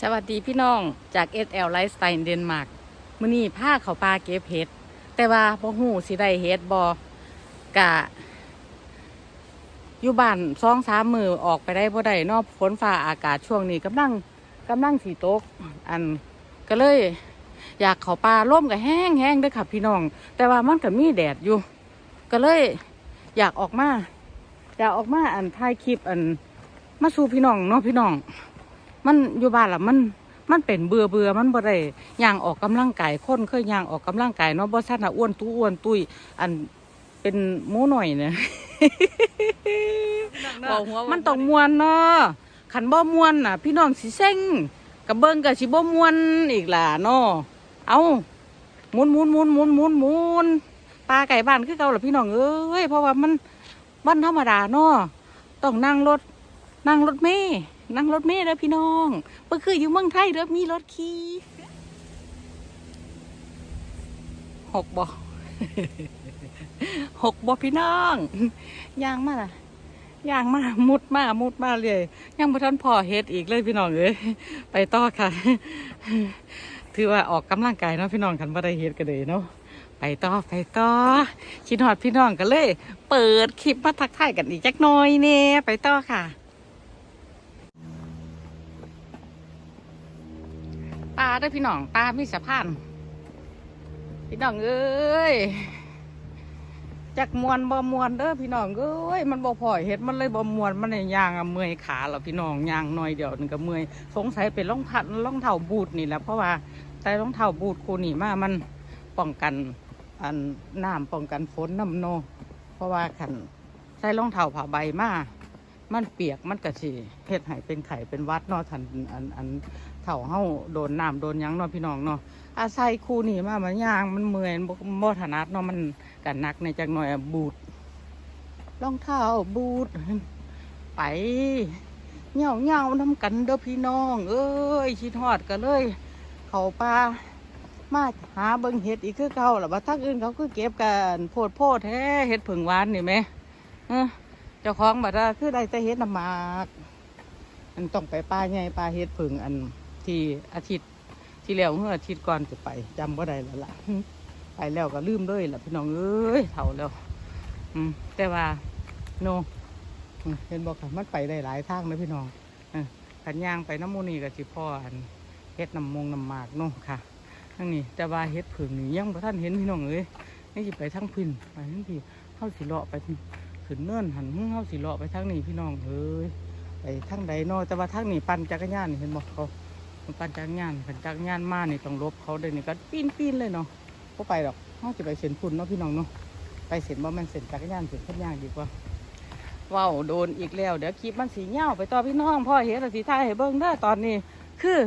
สวัสดีพี่น้องจาก SL Lifestyle เดนมาร์กมื้อนี้พาเขาปลาเก็บเห็ด แต่ว่าบ่ฮู้สิได้เห็ดบ่กะ อยู่บ้านสองสามมือออกไปได้บ่ได้นอกฝนฟ้าอากาศช่วงนี้กำลังกำลังสีตก อันก็เลย อยากเขาปลาร่มกับแห้งแห้งด้วยค่ะพี่น้อง แต่ว่ามันก็มีแดดอยู่ ก็เลยอยากออกมา อยากออกมาอันถ่ายคลิปอันมาสู่พี่น้องเนาะพี่น้อง มันอยู่บ้านละมันมันเป็นเบื่อเบื่อมันบ่ได้ย่างออกกำลังกายคนเคยย่างออกกำลังกายเนาะบ่ซั่นน่ะอ้วนตู้อ้วนตุ้ยอันเป็นหมูหน่อยเนี่ยมันต้องมวนเนาะขันบ่มวนน่ะ พี่น้องสิเซ็งกับเบิ่งกับสิบ่มวนอีกล่ะเนาะเอาหมุนหมุนหมุนหมุนหมุนหมุนปลาไก่บ้านคือเก่าล่ะพี่น้องเอ้ยเพราะว่ามันวันธรรมดาเนาะต้องนั่งรถนั่งรถเมย์ นั่งรถเมย์เด้อพี่น้องเมื่อคืออยู่เมืองไทยเด้อมีรถขี่หกบ่หกบ่พี่น้องยางมาล่ะยางมามุดมามุดมาเลยยังบ่ทันพอเฮ็ดอีกเลยพี่น้องเอ้ยไปต่อค่ะ ถือว่าออกกำลังกายเนาะพี่น้องคันบ่ได้เฮ็ดก็เลยเนาะไปต่อไปต่อคิดฮอดพี่น้องกันเลย เปิดคลิปมาทักทายกันอีกจักหน่อยเน่ไปต่อค่ะ ปลาเด้อพี่น้องปลามีสะพาน พี่น้องเอ้ยจักมวนบ่มวนเด้อพี่น้องเอ้ยมันบ่พอเฮ็ดมันเลยบ่มวนมันเลยย่างอะเมื่อยขาแล้วพี่น้องย่างหน่อยเดียวนึงก็เมื่อยสงสัยเป็นรองพัดรองเท้าบูทนี่แหละเพราะว่าใส่รองเท้าบูทคู่นี้มามันป้องกันอันน้ำป้องกันฝนน้ำโน เพราะว่าขันใส่รองเท้าผ้าใบมามันเปียกมันก็สิเฮ็ดให้เป็นไข่เป็นหวัดเนาะทันอันอัน เท้าเฮาโดนน้ำโดนยังเนาะพี่น้องเนาะอาศัยคู่นี้มามันยางมันเมื่อยบ่ถนัดเนาะมันกันนักในจักหน่อยบูดรองเท้าบูดไปเหย่าเหย่าๆน้ำกันเด้อพี่น้อง เอ้ยชิดฮอดกันเลย เขาป่ามาหาเบิ่งเห็ดอีกคือเก่าหรือว่าทักอื่นเขาคือเก็บกันโพดโพดแท้เห็ดผึ่งหวานนี่ไหมเออเจ้าของบัดว่าคือได้แต่เห็ดน้ำหมาก อันต้องไปป่าใหญ่ป่าเห็ดผึ่งอัน ที่อาทิตย์ที่แล้วเมื่ออาทิตย์ก่อนจะไปจำว่าได้แล้วล่ะไปแล้วก็ลืมเลยล่ะพี่น้องเอ้ยเท่าแล้ว อืม แต่ว่าโนเห็นบอกค่ะมันไปได้หลายทางเลยพี่น้องอขันยางไปน้ำมูนีกับจิพ่ออันเฮ็ดน้ำมงน้ำหมากเนาะค่ะทั้งนี้แต่ว่าเฮ็ดผึ่งนี่ยังบ่ท่านเห็นพี่น้องเอ้ยนี่สิไปทั้งพินไปทั้งพี่เข้าสิเลาะไปขึ้นเนื่นหันเข้าสิเลาะไปทั้งนี้พี่น้องเอ้ยไปทั้งใดนาะแต่ว่าทั้งนี้ปั่นจักรยานเห็นบอกเขา มันปั่นจักรยานปั่นจักรยานมานี่ต้องลบเขาเลยนี้ก็ปีนปีนเลยเนาะก็ไปหรอกเขาจะไปเส้นพุ่นเนาะพี่น้องเนาะไปเส้นบ่แมันเส้นจักรยานเส้นขันยางดีกว่าว้าวโดนอีกแล้ว เดี๋ยวคลิปมันสีเงาไปต่อพี่น้องพ่อเห็นแล้วสีท้ายให้เบิ้งเด้อตอนนี้ คือ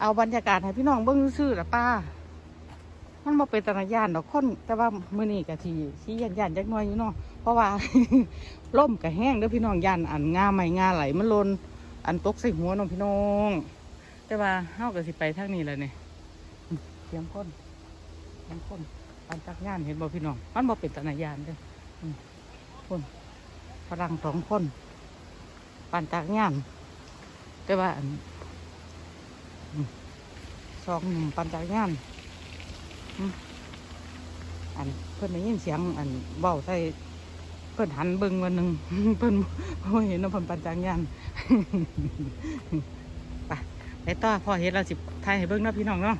เอาบรรยากาศให้พี่น้องเบิ้งซื่อละป้า มันมาเป็นตนายานดอกคนแต่ว่ามื้อนี้กะทีชี้ยันยันๆจักน่อยอยู่เนาะเพราะว่าล่มกะแห้งเด้อพี่น้องยันอันงาไม่งาไหลมันลนอันตกใส่หัวน้องพี่น้อง แต่ว่าเฮาก็สิไปทางนี้แหล้วนี่อืมเตรียมคนมันคนปันจักรยานเห็นบ่พี่น้อง มันบ่เป็นตนายานเด้อคนฝรั่งสองคนปันจักรยาน แต่ว่าสองหนุ่มปันจักรยานอันเพิ่นได้ยินเสียง อันเบาใส่เพิ่นหันเบิ่งวันหนึ่งเพิ่นบ่เห็นว่าเพิ่นปันจักรยาน ไปต่อพอเห็นแล้วสิถ่ายให้เบิ่งเนาะพี่น้องเนาะ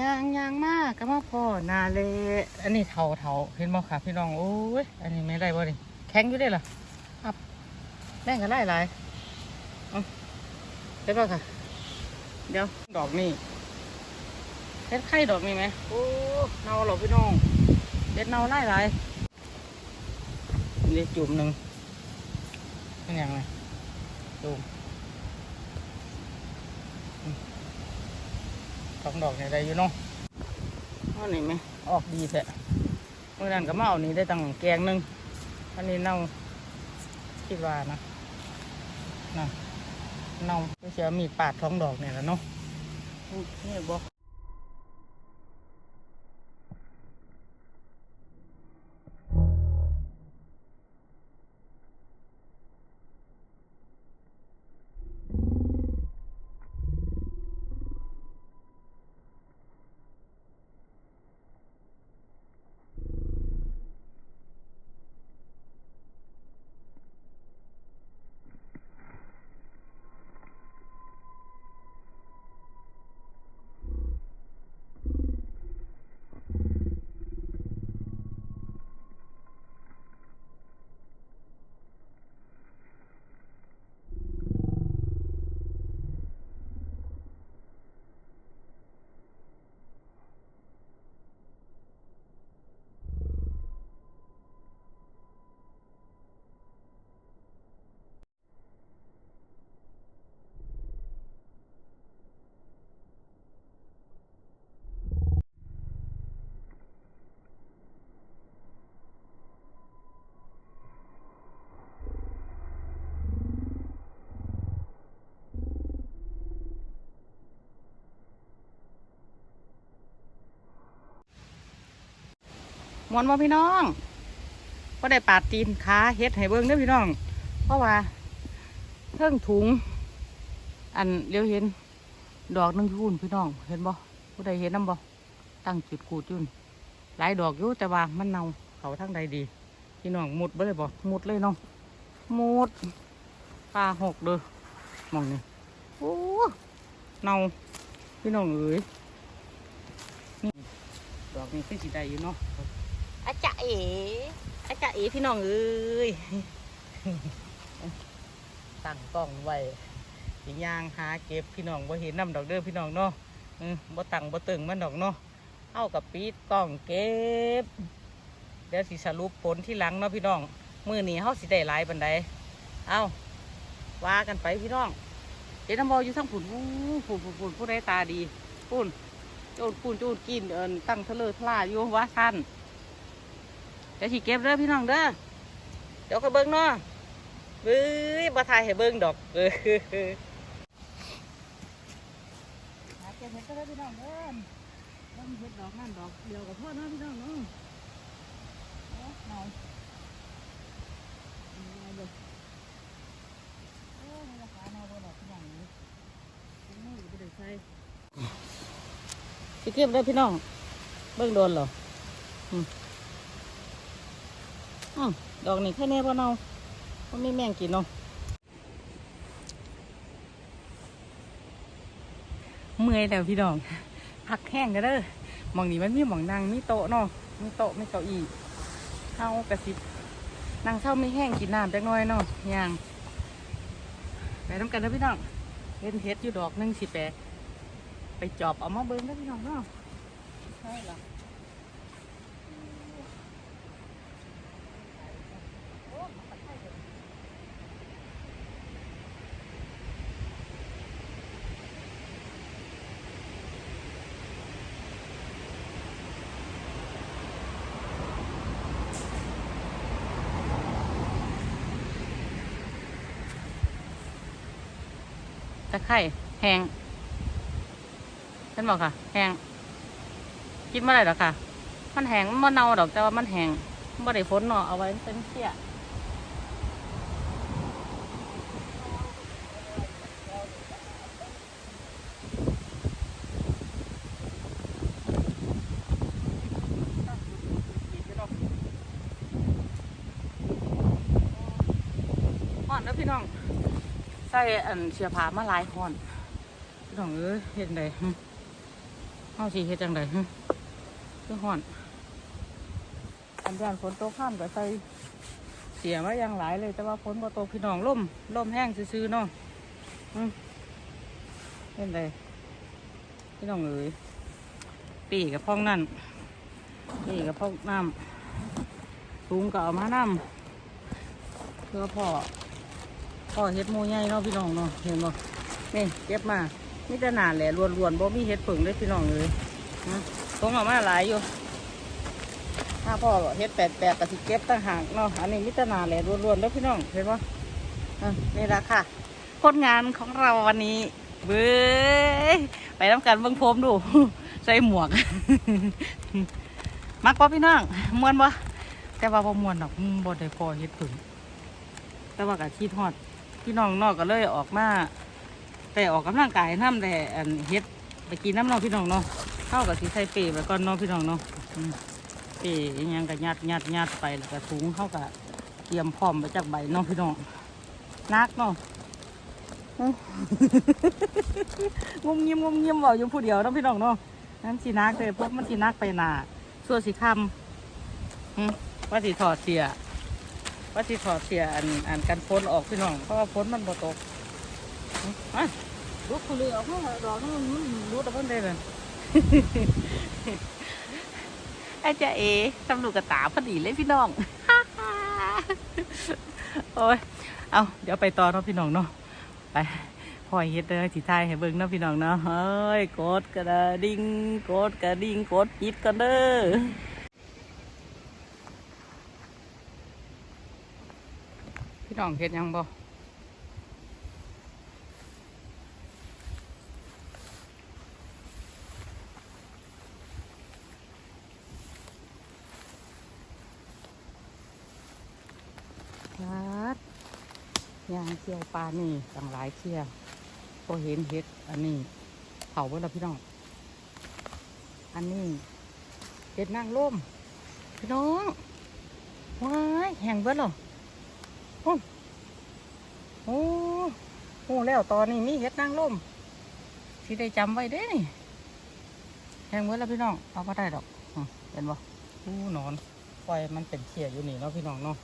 ยางยางมากก็มาพอนาเลอันนี้เถาเถาเห็นบ่ค่ะพี่น้องโอ้ยอันนี้ไม่ได้บ่ดิแข็งอยู่ได้เหรอครับแรงกันไล่หลายเอาเห็นบ่ค่ะ เดี๋ยวดอกนี่เฮ็ดไข่ดอกนี่ไหมโอ้เน่าหรอพี่น้องเฮ็ดเน่าไล่หลายนี่จุ่มหนึ่ง เป็นยังไงจุ่มสองดอกนี่ได้อยู่เนาะเอานี่ไหมออกดีแท้เมื่อนั้นก็มาเอานี่ได้ตั้งแกงหนึงอันนี้เน่าคิดว่านะนะเน่าก็เสียมีดปาดท้องดอกนี่แหละเนาะนี่บอก วนบ่พี่น้องก็ได้ปาดตีนขาเฮ็ดให้เบิ่งเด้อพี่น้อง เพราะว่าเพิ่งถุง อันเดี๋ยวเห็น ดอกนึงพูนพี่น้อง เห็นบ่ผู้ใดเห็นน้ำบ่ตั้งจุดกูดยุ่นหลายดอกอยู่แต่ว่ามันเน่าเขาทั้งใดดี พี่น้องมุดไปเลยบ่มุดเลยน้องมุดปลาหกเด้อมองนี่โอ้เน่าพี่น้องเอ๋ยนี่ดอกนี้คือสีใดอยู่เนาะ อาจาเอ๋อาจาเอ๋พี่น้องเอ้ยตั้งกล้องไว้สิย่างหาเก็บพี่น้องบ่เห็นน้ำดอกเด้อพี่น้องเนาะบ่ตั้งบ่ตึงมันดอกเนาะเอากับปีดกล้องเก็บเดี๋ยวสิสรุปผลที่หลังเนาะพี่น้องมือหนีเฮาสิได้หลายบันไดเอาว่ากันไปพี่น้องเจน้ำบออยู่ทั้งผุนอู้ผุนผุนผุนผู้ใดตาดีปุ่นโจดปุ่นโจดกินเอินตั้งเทะเลทลาอยู่ว่าสั้น เดี๋ยวสิเก็บเด้อพี่น้องเด้อเดี๋ยวก็เบิ้งเนาะเบ้ยบ่ทายให้เบิ้งดอกเออเก็บเห็ดก็ได้พี่น้องเด้อเบิ้งเห็ดดอกนั่นดอกเดียวกับพ่อเนาะพี่น้องเนาะเอาหน่อยอาเลยโอ้ยนี่ราคาเนาบ่ดอกอย่างนี้เป็นมือก็บ่ได้ใช้ไปเก็บได้พี่น้อง เบิ่งโดนเหรอ อดอกนี้แค่แน่บ่เนามันมีแมงกินเนาะเมื่อยแล้วพี่น้องพักแห้งกันเด้อหมองนี้มันมีหมองนั่งมีโต๊ะเนาะมีโต๊ะมีเก้าอี้เฮากระสิบนางเศร้าไม่แห้งกินน้ำจักน้อยเนาะย่างไปน้ำกันนะพี่น้องเห็นเห็ดอยู่ดอกหนึงสิแปไปจอบเอามาเบิ้งนะพี่น้องเนาะใช่หรอ ไคร่แห้งฉันบอกค่ะ แห้งกินเมื่อไรหรอค่ะ มันแห้งมันเน่าดอกแต่ว่ามันแห้งมันบ่ได้ฝนเนาะเอาไว้เป็นเสี้ยห่อนนะพี่น้อง ส่อันเสียผ้ามาหลายห่อนพี่น้องเอ้ยเฮ็ดจังไดหึเฮาสิเฮ็ดจังไดหึคือห่อน อันยานฝนตกข้ามก็ใส่เสียมาอย่างหลายเลย แต่ว่าฝนบ่ตกพี่น้องล่มล่มแห้งซื่อๆเนาะเฮ็ดจังไดพี่น้องเอ้ยปีกับพ่องนั่นปีกับพ่องน้ำถุงก็เอามาน้ำเพื่อพ่อ พ่อเฮ็ดหมูใหญ่เนาะพี่น้องเนาะเห็นบ่นี่เก็บมามีแต่หนาแหละล้วนๆบ่มีเฮ็ดผึ่งเลยพี่น้องเลยนะต้องเอามาหลายอยู่ ถ้าพ่อเฮ็ดแปดแปดก็สิเก็บต่างหากเนาะอันนี้มีแต่หนาแหละล้วนๆแล้วพี่น้องเห็นบ่อะนี่ละค่ะผลงานของเราวันนี้เบ้ยไปทำการเบิ่งโฟมดู ใส่หมวก มักบ่พี่น้องมวนบ่แต่ว่าบ่มวนดอกอืมบ่ได้พอเฮ็ดผึ่งแต่ว่าก็คิดฮอด พี่น้องนอกก็เลยออกมา แต่ออกกำลังกายน้ำแต่อันเฮ็ดไปกินน้ำเนองพี่น้องเนาะเข้ากับสีใส่เปรย์ไปก่อนเนาะพี่น้องเนาะอืมเปรย์ยังก็ยัดยัดยัดไปแล้วก็ถุงเข้ากับเตรียมพร้อมไปจากใบน้องพี่น้องนักเนาะอื้องุมยิ้มงุมยิ้มบอกอยู่ผู้เดียวน้องพี่น้องเนาะนั่นสีนักเลยพวกมันสีนักไปหนาส่วนสีคำมว่าสีถอดเสีย ว่าที่ถอดเสียอันอันกันฝนออกพี่น้อง เพราะว่าฝนมันบ่ตกอะลูกคุณเลยออกมาดอกมันรู้แต่เพิ่นได้เลยไอ้เจ้าเอตำรวจกระตาพอดีเลยพี่น้อง โอ้ย เอาเดี๋ยวไปต่อเนาะพี่น้องเนาะ ไปพอยเฮ็ดเด้อสิทายให้เบิ่งเนาะพี่น้องเนาะ เฮ้ย กดกระดิ่ง กดกระดิ่ง กดปิดกันเด้อี่น้องเห็นยังบ่ครับยางเชียวปลานี่ต่างหลายเชียวก็เห็นเห็ดอันนี้เผาไว้แล้วพี่น้อง อันนี้เห็ดนางร่มพี่น้องว้ายแห้งเบิดหรอ โอ้โอ้โหแล้วตอนนี้มีเห็ดนางร่มที่ได้จำไว้เด้นี่แห้งเบิดแล้วพี่น้อง เอาไ่ได้ดอกเห็นบ่อู้นอนปล่อยมันเป็นเขี่ยอยู่นี่เนาะพี่น้องเนาะ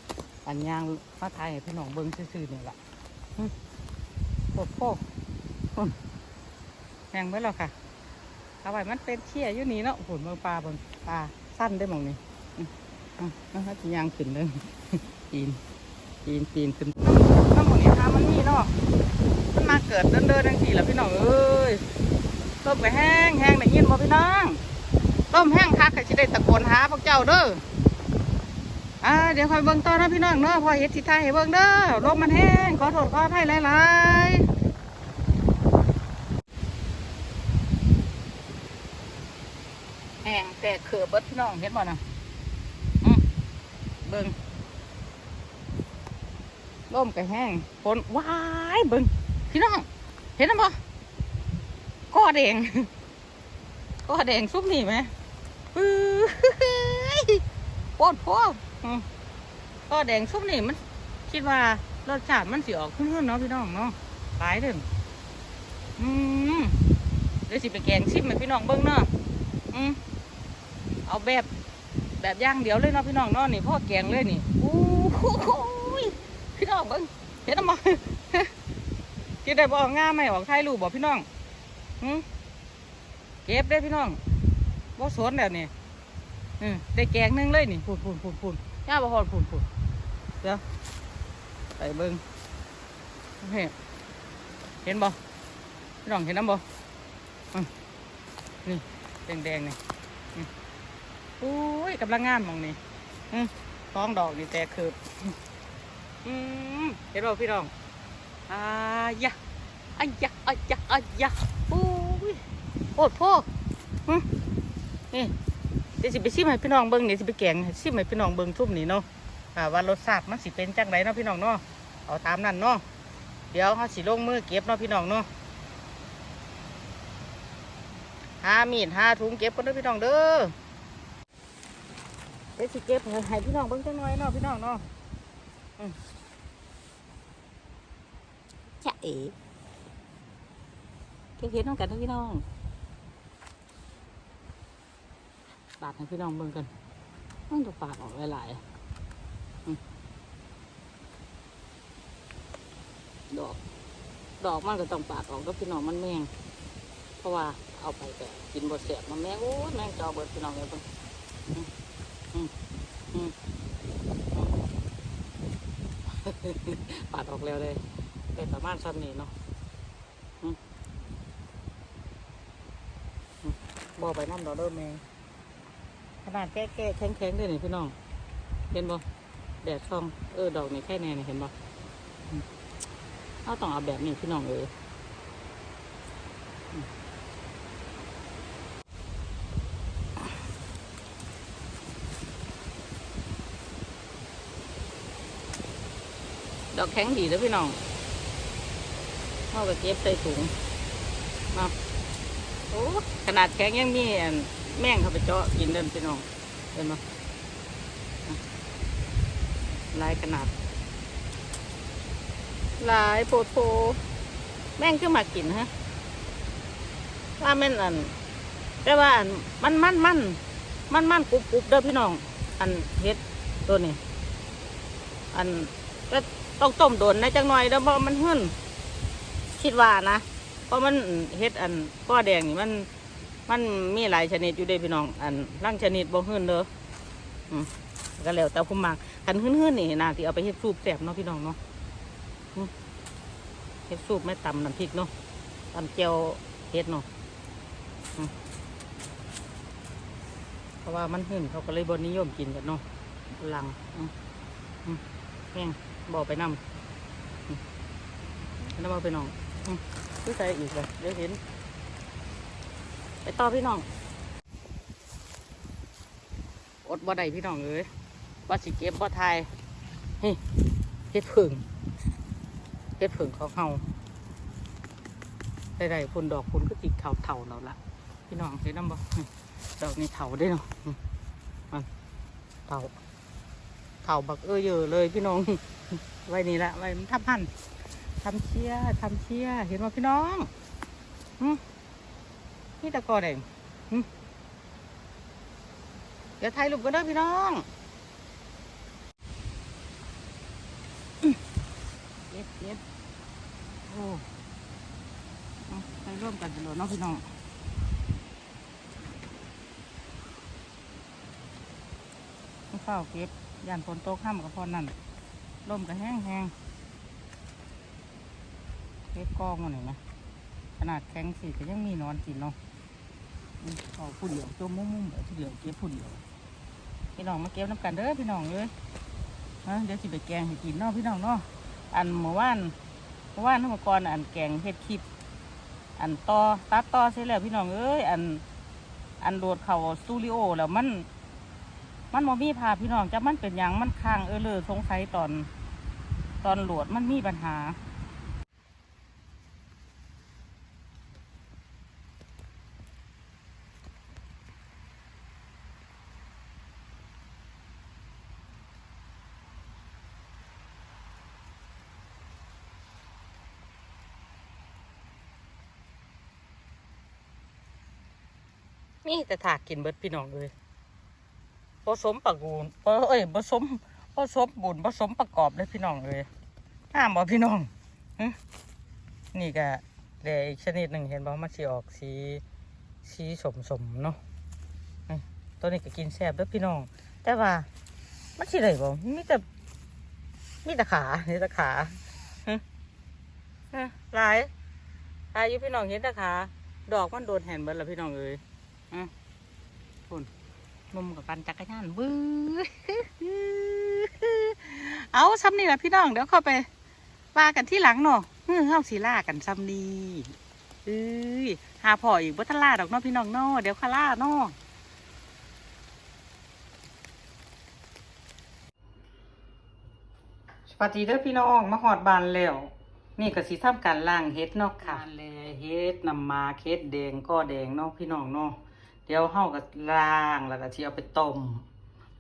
อันยางมาไทยให้พี่น้องเบิ้งซื่อๆนี่แหละโคตรโคตรอืมแหงไว้แล้วค่ะเอาไว้มันเป็นเชี่ยอยู่นี่เนาะหุ่นเบิ่งปลาบิ่งปลาสั้นได้หมองนี่อืมอืมนะครับยางขึ้นเลยปีน ปีนปีนขึ้นน้ำหมองนี้ค่ะมันมีเนาะมันมาเกิดเดินเดินทังทีแล้วพี่น้องเอ้ยต้มไปแห้งแห้งได้ยินบ่พี่น้องต้มแห้งคักก็สิได้ตะโกนหาพวกเจ้าเด้ออ่าเดี๋ยวคอยเบิ่งต่อนะพี่น้องเนาะพอเฮ็ดสิทายให้เบิ่งเด้อลมมันแห้งขอโทษขออภัยหลายๆแห้งแต่เขือเบิดพี่น้องเห็นบ่น่ะอืมเบิ่ง ลมก็แห้งฝนว้ายเบิ่งพี่น้อง เห็นบ่ก้อแดงก้อแดงซุปนี่ไหมปื้อโคตรโคตรอืมก็แดงซุปนี่มัน คิดว่ารสชาติมันสิออกขึ้นๆเนาะพี่น้องเนาะหลายเด้ออืมเดี๋ยวสิไปแกงชิมให้พี่น้องเบิ่งเนาะอืมเอาแบบแบบย่างเดียวเลยเนาะพี่น้องเนาะนี่พ่อแกงเลยนี่อู้ น้องเบิ่งเห็นมั้ยกินได้บ่ง่าไหมออกไทยรูปบ่พี่น้องอืเก็บได้พี่น้องบ่สนแล้วนี่อืมได้แกงนึงเลยนี่พูนพูนพูนพูนย่าบะฮอดพูนพูนเดี๋ยวไปเบิ้งเห็นเห็นบ่พี่น้องเห็นน้ำบ่อืมนี่แดงแดงๆนี่อุ้ยกำลังงามมองนี่ท้องดอกนี่แตกคืบ อืมเห็นบ่พี่น้องอายะอายะอายะอายะอุ้ยโคตรพ่อนี่เดี๋ยวสิไปชิมให้พี่น้องเบิ้งเดี๋ยวสิไปแกงให้ชิมให้พี่น้องเบิ้งทุ่มนี่เนาะอ่าว่ารสชาติมันสิเป็นจังไรเนาะพี่น้องเนาะเอาตามนั้นเนาะเดี๋ยวเขาสิลงมือเก็บเนาะพี่น้องเนาะห้ามีดห้าถุงเก็บกันด้อพี่น้องเด้อเดี๋ยวสิเก็บให้พี่น้องเบิ้งจังน่อยเนาะพี่น้องเนาะ จะเอ๋เก็บเห็ดน้องกันเด้อพี่น้องปาดให้พี่น้องเบิ่งกันมันจะปาดออกหลายๆดอก ดอกมันก็ต้องปาดออกแล้วพี่น้องมันแมงเพราะว่าเอาไปแต่กินบดเสียบมันแมงโอ้ยแมงจอเบิดพี่น้องเลยเบิ่งอืมอืม ปาดออกแล้วเลยเป็นประมาณซ้ำนี้เนาะอืมอืมบ่ไปน้ำดอกเด้อแมงขนาดแก้แก้แข็งแข็งด้วยนี่พี่น้อง เห็นบ่แดดช่องเออดอกนี่แค่แน่นี่เห็นบ่อืมเอาต้องเอาแบบนี้พี่น้องเอย ดอกแข็งดีแล้วพี่น้องเอาก็เก็บใส่ถุงเนาโอ้ขนาดแข็งยังมีอันแม่งเขาไปเจาะกินเดินพี่น้องเห็นไหมลายขนาด ลายโพโพแม่งก็มากินฮะว่าแม่นอันแต่ว่าอันมันมันมันมันมันกรุบกรุบเด้อพี่น้อง อันเฮ็ดตัวนี้ อันก็ ต้องต้มโดนนะจังหน่อยเด้อเพราะมันหึ่นคิดว่านะเพราะมันเฮ็ดอันก้อแดงนี่มัน มันมีหลายชนิดอยู่ด้พี่น้อง อันร่างชนิดบ่หื้นเด้ออืมก็แล้วแต่ผู้มักคันหื้นหื้นๆนี่นาที่เอาไปเฮ็ดสูบแซ่บเนาะพี่น้องเนาะเฮ็ดสูบไม่ตำน้ำพริกเนาะตำเจียวเฮ็ดเนาะเพราะว่ามันหื้นเขาก็เลยบ่นิยมกินกันเนาะลังแห้ง บ่ไปนำอืมน้ำมาไปน้องอืมคือใส่อีกเลยเดี๋ยวเห็น ไปต่อพี่น้อง อดบ่ได้พี่น้องเอ้ยว่าสิเก็บบ่ทยเฮ้ยเฮ็ดผึ่งเฮ็ดผึ่งของเฮาได้ๆพุ่นดอกพุ่นก็ติดเถาเถาๆแล้วล่ะพี่น้องเห็นน้ำบ่ดอกนี้เถาได้เนาะมันเถา เถาบักเอ้ยเยอะเลยพี่น้อง ไว้นี่ละไว้มันทำพันทำเชียทำเชียเห็นว่าพี่น้องนี่ตะกอแดงเดี๋ยวถ่ายรูปกันเด้อพี่น้องเย็ดเย็ดโอ้ไปร่วมกันกันเลยเนาะพี่น้องไม่เฝ้าเก็บ ยันฝนตกห้ามกับพอนั่นลมก็แห้งแห้งเก็บกองมาหน่อยนะขนาดแข็งสิก็ยังมีนอนกินเนาะอืมเอาผู้เดียวจมมุ้มๆแบบผู้เดียวเก็บผู้เดียวพี่น้องมาเก็บน้ำกันเด้อพี่น้องเลยนะเดี๋ยวสิไปแกงให้กินเนาะพี่น้องเนาะอันเมื่อวานเมื่อวานเมื่อก่อนอันแกงเฮ็ดคลิปอันต่อตัดต่อเสร็จแล้วพี่น้องเอ้ยอันอันโดดเข่าสตูดิโอแล้วมัน มันโมมีภาพี่น้องจะมันเป็นหยังมันค้างเออเลยสงสัยตอน ตอนโหลดมันมีปัญหามีแต่ถากกินเบิดพี่น้องเลย ผสมประกูลเอ้ยผสมผสมบุญผสมประกอบเลยพี่น้องเลยห้ามบ่พี่น้องนี่ก็แดอีกชนิดหนึ่งเห็นบ่มันสีออกสีสีสมสมเนาะตัวนี้ก็กินแซ่บเด้อพี่น้อง แต่ว่ามันสิได้บ่มีแต่มีแต่ขามีแต่ขาหลายหลายอยู่พี่น้องเห็นแต่ขาดอกมันโดนแห่นเบิดแล้วพี่น้องเอ้ยอะคุณ มุมกับปันจักรยานบื้อเอาซ้ำนี่แหละพี่น้องเดี๋ยวเข้าไปว่ากันที่หลังเนาะเฮ้ยเฮาสีล่ากันซ้ำนี่เอ้ยหาพ่ออีกบ่ทันล่าดอกเนาะพี่น้องเนาะเดี๋ยวข้าล่าเนาะสวัสดีเด้อพี่น้องมาหอดบานแล้ว นี่ก็สิทำการล้างเฮ็ดเนาะค่ะแลเฮ็ดนำมาเฮ็ดแดงก็แดงเนาะพี่น้องเนาะ เดี๋ยวเฮาก็ล้างแล้วก็สิเอาไปต้ม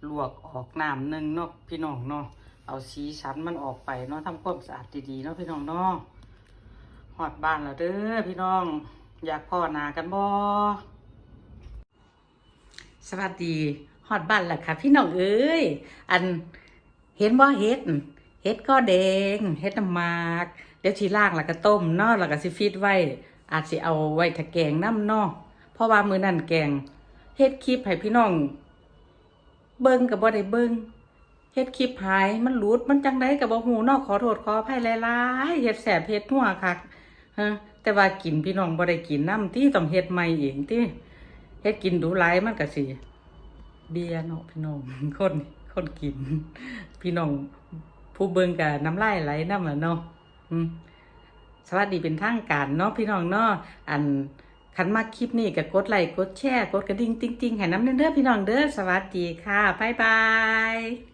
ลวกออกน้ำหนึ่งเนาะพี่น้องเนาะเอาสีสันมันออกไปเนาะทำความสะอาดดีๆเนาะพี่น้องเนาะฮอดบ้านแล้วเด้อพี่น้อง อยากพ่อนากันบ่สวัสดีฮอดบ้านแล้วค่ะ พี่น้องเอ้ยอันเห็นว่าเฮ็ดเฮ็ดก็แดงเฮ็ดน้ำมากเดี๋ยวสิล่างแล้วก็ต้มเนาะแล้วก็สิฟีดไว้อาจสิเอาไว้ถ้าแกงน้ำเนาะ ราะว่ามือนั้นแกงเฮ็ดคลิปให้พี่น้อง เบิ่งก็บ่ได้เบิ่งเฮ็ดคลิปหายมันหลุดมันจังไดก็บ่ฮู้นาะขอโทษขออภัยหลายๆเฮ็ดแสบเฮ็ดหัวคักฮะแต่ว่ากินพี่น้องบ่ได้กินน้ำที่ต้องเฮ็ดใหม่เองติเฮ็ดกินดูหลายมันก็สิเบียร์เนาะพี่น้องคนคนกิน พี่น้องผู้เบิ่งกับน้ำลายไหลน้ำอะเนาะสวัสดีเป็นทางการเนาะพี่น้องเนาะอัน คันมาคลิปนี้ก็กดไลค์กดแชร์กดกระดิ่งติ๊งๆให้น้ำเด้อพี่น้องเด้อสวัสดีค่ะ บ๊ายบาย